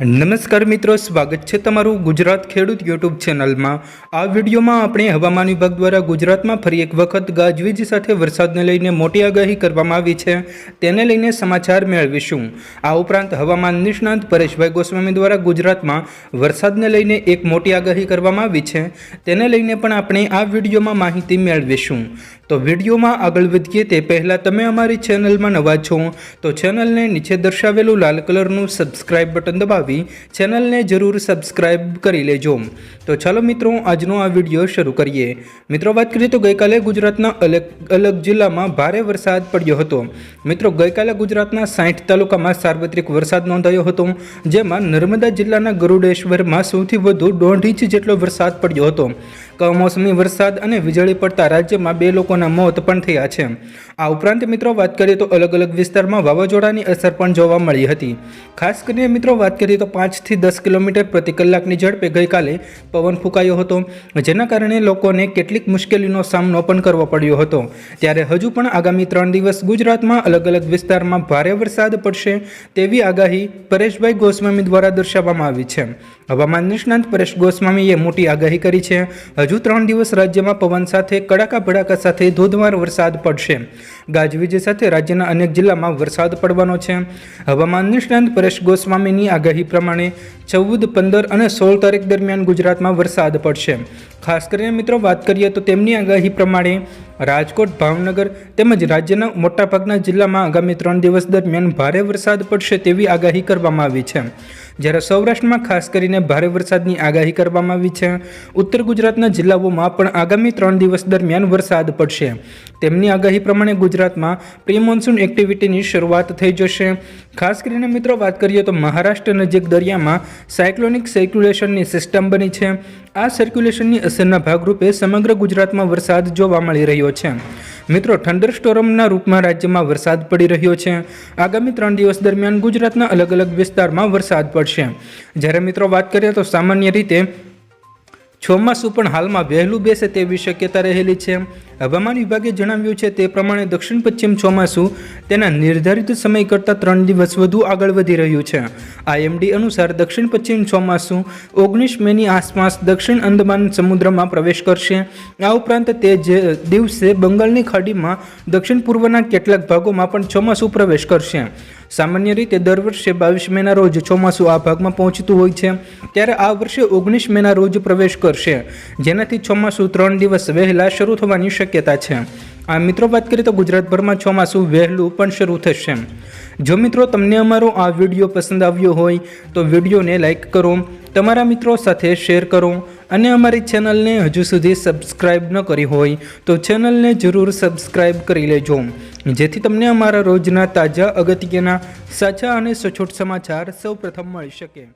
નમસ્કાર મિત્રો, સ્વાગત છે તમારું ગુજરાત ખેડૂત યુટ્યુબ ચેનલમાં. આ વિડીયોમાં આપણે હવામાન વિભાગ દ્વારા ગુજરાતમાં ફરી એક વખત ગાજવીજ સાથે વરસાદને લઈને મોટી આગાહી કરવામાં આવી છે. તેને લઈને સમાચાર મેળવીશું. આ ઉપરાંત હવામાન નિષ્ણાંત પરેશભાઈ ગોસ્વામી દ્વારા ગુજરાતમાં વરસાદને લઈને એક મોટી આગાહી કરવામાં આવી છે. તેને લઈને પણ આપણે આ વિડીયોમાં માહિતી મેળવીશું. તો વિડીયોમાં આગળ વધીએ તે પહેલાં તમે અમારી ચેનલમાં નવા છો, તો ચેનલને નીચે દર્શાવેલું લાલ કલરનું સબસ્ક્રાઇબ બટન દબાવી ચેનલને જરૂર સબસ્ક્રાઇબ કરી લેજો. તો ચાલો મિત્રો, આજનો આ વીડિયો શરૂ કરીએ. મિત્રો, વાત કરીએ તો ગઈકાલે ગુજરાતના અલગ અલગ જિલ્લામાં ભારે વરસાદ પડ્યો હતો. મિત્રો, ગઈકાલે ગુજરાતના સાઠ તાલુકામાં સાર્વત્રિક વરસાદ નોંધાયો હતો, જેમાં નર્મદા જિલ્લાના ગરુડેશ્વરમાં સૌથી વધુ દોઢ ઇંચ જેટલો વરસાદ પડ્યો હતો. કમોસમી વરસાદ અને વીજળી પડતા રાજ્યમાં બે લોકોના મોત પણ થયા છે. આ ઉપરાંત મિત્રો વાત કરીએ તો અલગ અલગ વિસ્તારમાં વાવાઝોડાની અસર પણ જોવા મળી હતી. ખાસ કરીને મિત્રો વાત કરીએ તો પાંચથી દસ કિલોમીટર પ્રતિ કલાકની ઝડપે ગઈકાલે પવન ફૂંકાયો હતો, જેના કારણે લોકોને કેટલીક મુશ્કેલીનો સામનો પણ કરવો પડ્યો હતો. ત્યારે હજુ પણ આગામી ત્રણ દિવસ ગુજરાતમાં અલગ અલગ વિસ્તારમાં ભારે વરસાદ પડશે તેવી આગાહી પરેશભાઈ ગોસ્વામી દ્વારા દર્શાવવામાં આવી છે. હવામાન નિષ્ણાંત પરેશ ગોસ્વામીએ મોટી આગાહી કરી છે. હજુ ત્રણ દિવસ રાજ્યમાં પવન સાથે, કડાકા ભડાકા સાથે ધોધમાર વરસાદ પડશે. ગાજવીજ સાથે રાજ્યના અનેક જિલ્લામાં વરસાદ પડવાનો છે. હવામાન નિષ્ણાંત પરેશ ગોસ્વામીની આગાહી પ્રમાણે ચૌદ, પંદર અને સોળ તારીખ દરમિયાન ગુજરાતમાં વરસાદ પડશે. ખાસ કરીને મિત્રો વાત કરીએ તો તેમની આગાહી પ્રમાણે રાજકોટ, ભાવનગર તેમજ રાજ્યના મોટાભાગના જિલ્લામાં આગામી ત્રણ દિવસ દરમિયાન ભારે વરસાદ પડશે તેવી આગાહી કરવામાં આવી છે. જ્યારે સૌરાષ્ટ્રમાં ખાસ કરીને ભારે વરસાદની આગાહી કરવામાં આવી છે. ઉત્તર ગુજરાતના જિલ્લાઓમાં પણ આગામી ત્રણ દિવસ દરમિયાન વરસાદ પડશે. તેમની આગાહી પ્રમાણે ગુજરાતમાં પ્રી મોન્સૂન એક્ટિવિટીની શરૂઆત થઈ જશે. ખાસ કરીને મિત્રો વાત કરીએ તો મહારાષ્ટ્ર નજીક દરિયામાં સાયક્લોનિક સર્ક્યુલેશનની સિસ્ટમ બની છે. આ સર્ક્યુલેશનની અસરના ભાગરૂપે સમગ્ર ગુજરાતમાં વરસાદ જોવા મળી રહ્યો છે. મિત્રો થંડર સ્ટોરમના રૂપમાં રાજ્યમાં વરસાદ પડી રહ્યો છે. આગામી ત્રણ દિવસ દરમિયાન ગુજરાતના અલગ અલગ વિસ્તારમાં વરસાદ પડશે. જ્યારે મિત્રો વાત કરીએ તો સામાન્ય રીતે ચોમાસું પણ હાલમાં વહેલું બેસે તેવી શક્યતા રહેલી છે. હવામાન વિભાગે જણાવ્યું છે તે પ્રમાણે દક્ષિણ પશ્ચિમ ચોમાસું તેના નિર્ધારિત સમય કરતાં ત્રણ દિવસ વધુ આગળ વધી રહ્યું છે. આઈએમડી અનુસાર દક્ષિણ પશ્ચિમ ચોમાસું ઓગણીસ મેની આસપાસ દક્ષિણ અંદમાન સમુદ્રમાં પ્રવેશ કરશે. આ ઉપરાંત તે જે દિવસે બંગાળની ખાડીમાં દક્ષિણ પૂર્વના કેટલાક ભાગોમાં પણ ચોમાસું પ્રવેશ કરશે. સામાન્ય રીતે દર વર્ષે બાવીસ મેના રોજ ચોમાસું આ ભાગમાં પહોંચતું હોય છે. ત્યારે આ વર્ષે ઓગણીસ મેના રોજ પ્રવેશ કરશે. જેનાથી ચોમાસું ત્રણ દિવસ વહેલા શરૂ થવાની શક્યતા છે. આ મિત્રો વાત કરીએ તો ગુજરાતભરમાં ચોમાસું વહેલું પણ શરૂ થશે. જો મિત્રો તમને અમારો આ વીડિયો પસંદ આવ્યો હોય, તો વિડીયોને લાઇક કરો, તમારા મિત્રો સાથે શેર કરો અને અમારી ચેનલને હજુ સુધી સબસ્ક્રાઇબ ન કરી હોય, તો ચેનલને જરૂર સબસ્ક્રાઇબ કરી લેજો. જેથી તમને અમારા રોજના તાજા અગત્યના સાચા અને સચોટ સમાચાર સૌપ્રથમ મળી શકે.